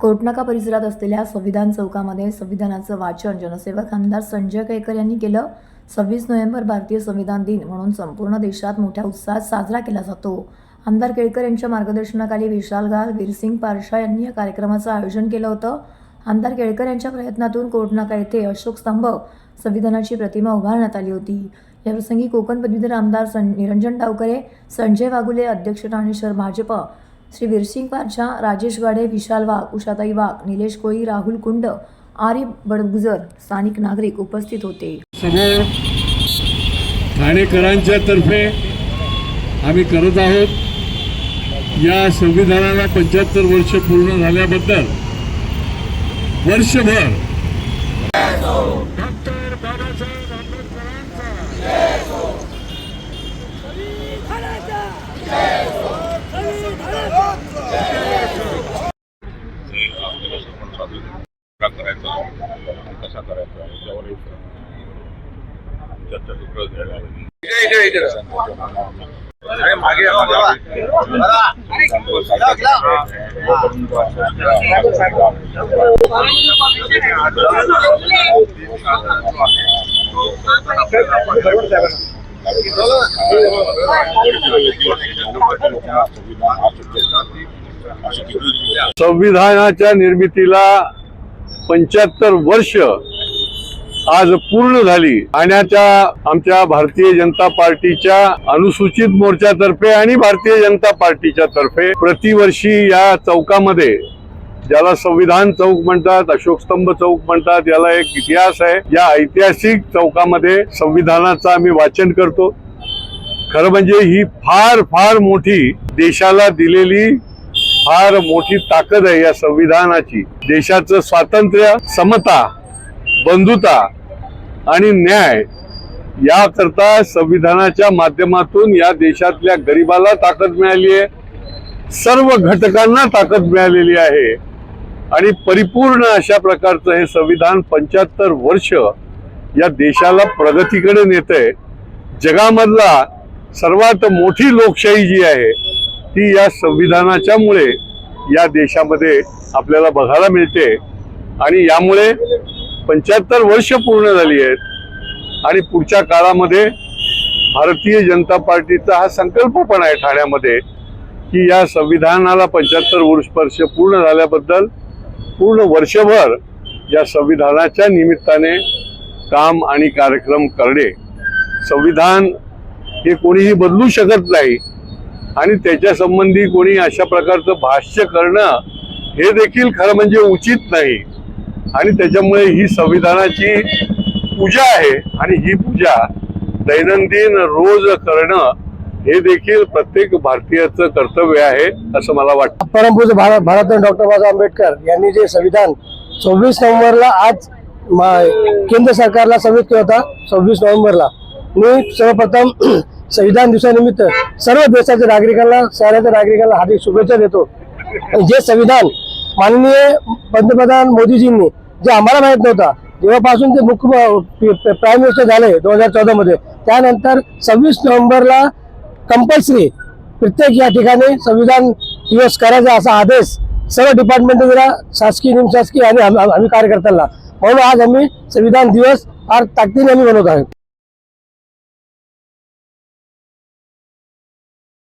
कोटनाका परिसरात असलेल्या संविधान चौकामध्ये संविधानाचं वाचन जनसेवक आमदार संजय केळकर यांनी केलं. सव्वीस नोव्हेंबर भारतीय संविधान दिन म्हणून संपूर्ण देशात मोठ्या उत्साहात साजरा केला जातो. आमदार केळकर यांच्या मार्गदर्शनाखाली विशाल गाल वीरसिंग पारशा यांनी या कार्यक्रमाचं आयोजन केलं होतं. आमदार केळकर यांच्या प्रयत्नातून कोटनाका येथे अशोक स्तंभ संविधानाची प्रतिमा उभारण्यात आली होती. याप्रसंगी कोकण पदवीधर आमदार सं निरंजन डावकरे संजय वाघुले अध्यक्ष राणेश्वर शहर भाजप श्री वीरसिंग पारशा राजेश गाडे विशाल वाघ उषाताई वाघ निलेश कोळी राहुल कुंड आरी बडगुजर स्थानिक नागरिक उपस्थित होते. समोर ठाणेकरांच्या तर्फे आम्ही करत आहोत. या संविधानाला पंच्याहत्तर वर्ष पूर्ण झाल्याबद्दल वर्षभर डॉक्टर बाबासाहेब आंबेडकरांचा का करायचा कसा करायचा याच्यावर एक चर्चासत्र घ्यायला अरे मागे संविधान संविधानाच्या निर्मितीला पंच्याहत्तर वर्ष आज पूर्ण झाली. ठाण्याच्या आमच्या भारतीय जनता पार्टीच्या अनुसूचित मोर्चातर्फे आणि भारतीय जनता पार्टीच्या तर्फे प्रतिवर्षी या चौकामध्ये ज्याला संविधान चौक म्हणतात अशोक स्तंभ चौक म्हणतात याला एक इतिहास आहे. या ऐतिहासिक चौकामध्ये संविधानाचं आम्ही वाचन करतो. खरं म्हणजे ही फार फार मोठी देशाला दिलेली फार मोठी ताकद आहे या संविधानाची. देशाचं स्वातंत्र्य समता बंधुता आणि न्याय याकरता संविधानाच्या माध्यमातून या देशातल्या गरिबाला ताकद मिळाली आहे. सर्व घटकांना ताकद मिळालेली आहे. आणि परिपूर्ण अशा प्रकारचं हे संविधान पंच्याहत्तर वर्ष या देशाला प्रगतीकडे नेत आहे जगामधला सर्वात मोठी लोकशाही जी आहे ती या संविधानाच्यामुळे या देशामध्ये आपल्याला बघायला मिळते. आणि यामुळे पंच्याहत्तर वर्ष पूर्ण झाली आहेत. आणि पुढच्या काळामध्ये भारतीय जनता पार्टीचा हा संकल्प पण आहे ठाण्यामध्ये की या संविधानाला पंच्याहत्तर वर्ष पूर्ण झाल्याबद्दल पूर्ण वर्षभर या संविधानाच्या निमित्ताने काम आणि कार्यक्रम करणे. संविधान हे कोणीही बदलू शकत नाही आणि त्याच्या संबंधी कोणी अशा प्रकारचं भाष्य करणं हे देखील खरं म्हणजे उचित नाही. आणि त्याच्यामुळे ही संविधानाची पूजा आहे आणि ही पूजा दैनंदिन रोज करणं हे देखील प्रत्येक भारतीयाचं कर्तव्य आहे असं मला वाटतं. परमपूज भारत भारतरत्न डॉक्टर बाबासाहेब आंबेडकर यांनी जे संविधान सव्वीस नोव्हेंबरला आज केंद्र सरकारला सबमिट केला होता सव्वीस नोव्हेंबरला. मी सर्वप्रथम संविधान दिवसानिमित्त सर्व देशाच्या नागरिकांना शहराच्या नागरिकांना हार्दिक शुभेच्छा देतो. जे संविधान माननीय पंतप्रधान मोदीजींनी जे आम्हाला माहीत नव्हता जेव्हापासून ते मुख्य प्राईम मिनिस्टर झाले दोन हजार चौदामध्ये त्यानंतर सव्वीस नोव्हेंबरला कंपल्सरी प्रत्येक या ठिकाणी संविधान दिवस करायचा असा आदेश सर्व डिपार्टमेंट दिला शासकीय निमशासकीय आणि आम्ही कार्यकर्त्यांना. म्हणून आज आम्ही संविधान दिवस फार ताकदीने आम्ही बनवत आहोत.